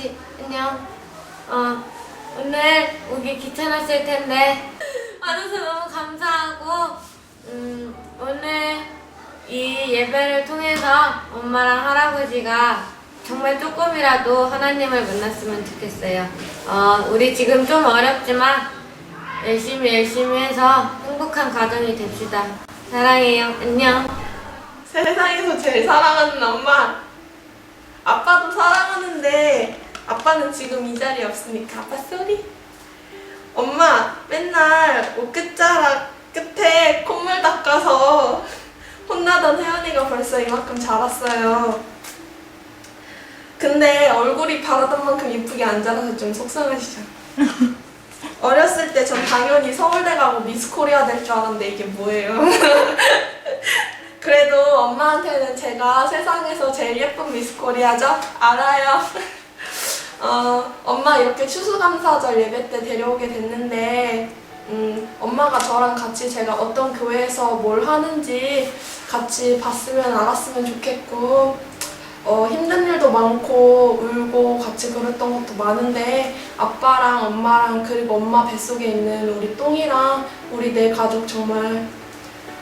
할아버지 안녕. 어 오늘 오기 귀찮았을 텐데 와줘서 너무 감사하고 음 오늘 이 예배를 통해서 엄마랑 할아버지가 정말 조금이라도 하나님을 만났으면 좋겠어요. 어 우리 지금 좀 어렵지만 열심히 열심히 해서 행복한 가정이 됩시다. 사랑해요. 안녕. 세상에서 제일 사랑하는 엄마. 아빠도 사랑하는데 아빠는 지금 이 자리에 없으니까 아빠 쏘리. 엄마 맨날 옷 끝자락 끝에 콧물 닦아서 혼나던 혜연이가 벌써 이만큼 자랐어요. 근데 얼굴이 바라던 만큼 예쁘게 안 자라서 좀 속상하시죠? 어렸을 때 전 당연히 서울대 가고 미스 코리아 될 줄 알았는데 이게 뭐예요? 그래도 엄마한테는 제가 세상에서 제일 예쁜 미스 코리아죠? 알아요. 어, 엄마 이렇게 추수감사절 예배 때 데려오게 됐는데, 음, 엄마가 저랑 같이 제가 어떤 교회에서 뭘 하는지 같이 봤으면 알았으면 좋겠고, 어, 힘든 일도 많고, 울고 같이 그랬던 것도 많은데, 아빠랑 엄마랑 그리고 엄마 뱃속에 있는 우리 똥이랑 우리 네 가족 정말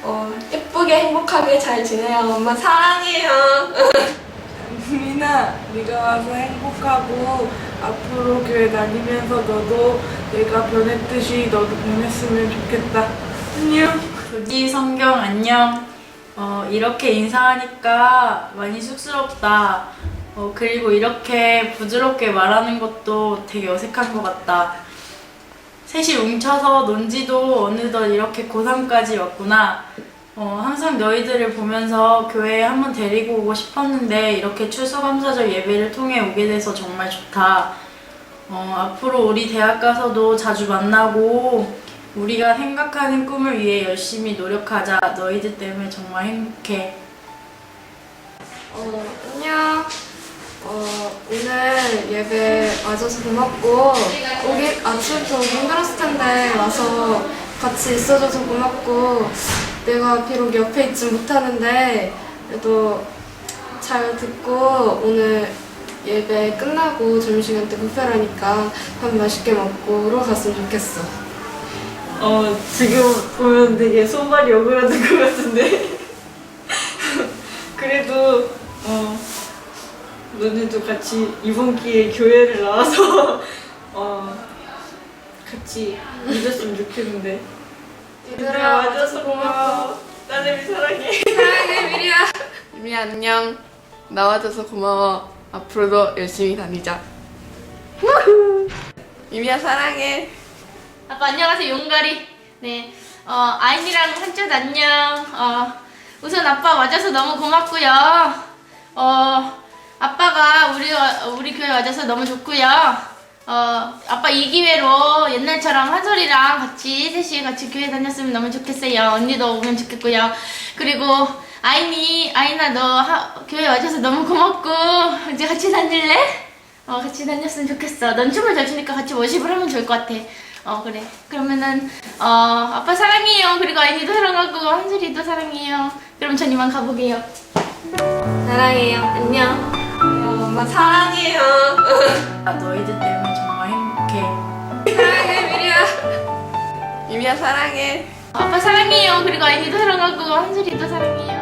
어, 예쁘게 행복하게 잘 지내요. 엄마 사랑해요. 네가 와서 행복하고 앞으로 교회 다니면서 너도 내가 변했듯이 너도 변했으면 좋겠다. 안녕. 조지 성경 안녕. 어, 이렇게 인사하니까 많이 쑥스럽다. 어, 그리고 이렇게 부드럽게 말하는 것도 되게 어색한 것 같다. 셋이 뭉쳐서 논지도 어느덧 이렇게 고3까지 왔구나. 어, 항상 너희들을 보면서 교회에 한번 데리고 오고 싶었는데 이렇게 추수감사절 예배를 통해 오게 돼서 정말 좋다. 어, 앞으로 우리 대학 가서도 자주 만나고 우리가 생각하는 꿈을 위해 열심히 노력하자. 너희들 때문에 정말 행복해. 어, 안녕. 어, 오늘 예배 와줘서 고맙고, 오기 아침부터 힘들었을 텐데 와서 같이 있어줘서 고맙고, 내가 비록 옆에 있지 못하는데, 그래도 잘 듣고, 오늘 예배 끝나고 점심시간 때 부페라니까 밥 맛있게 먹고 로 갔으면 좋겠어. 어, 지금 보면 되게 손발이 오그라든 것 같은데. 그래도, 어, 너네도 같이 이번 기회에 교회를 나와서, 어, 같이 믿었으면 좋겠는데. 얘들아, 와줘서 고마워. 나는 사랑해. 사랑해, 미리야. 유미 안녕. 나와줘서 고마워. 앞으로도 열심히 다니자. 유미야 사랑해. 아빠 안녕하세요 용가리 네 어, 아인이랑 한뜻 안녕 어, 우선 아빠 와줘서 너무 고맙고요 어, 아빠가 우리 우리 교회 와줘서 너무 좋고요 어, 아빠 이 기회로 옛날처럼 한솔이랑 같이 셋이 같이 교회 다녔으면 너무 좋겠어요 언니도 오면 좋겠고요 그리고 아인이 아인아 너 하- 교회 와줘서 너무 고맙고 이제 같이 다닐래? 어, 같이 다녔으면 좋겠어. 넌 춤을 잘 추니까 같이 워십을 하면 좋을 것 같아. 어, 그래. 그러면은, 어, 아빠 사랑해요. 그리고 아이니도 사랑하고, 한솔이도 사랑해요. 그럼 전 이만 가보게요. 사랑해요. 안녕. 아, 너희들 때문에 정말 행복해. 사랑해, 미리야. 유미야 사랑해. 아빠 사랑해요. 그리고 아이니도 사랑하고, 한솔이도 사랑해요.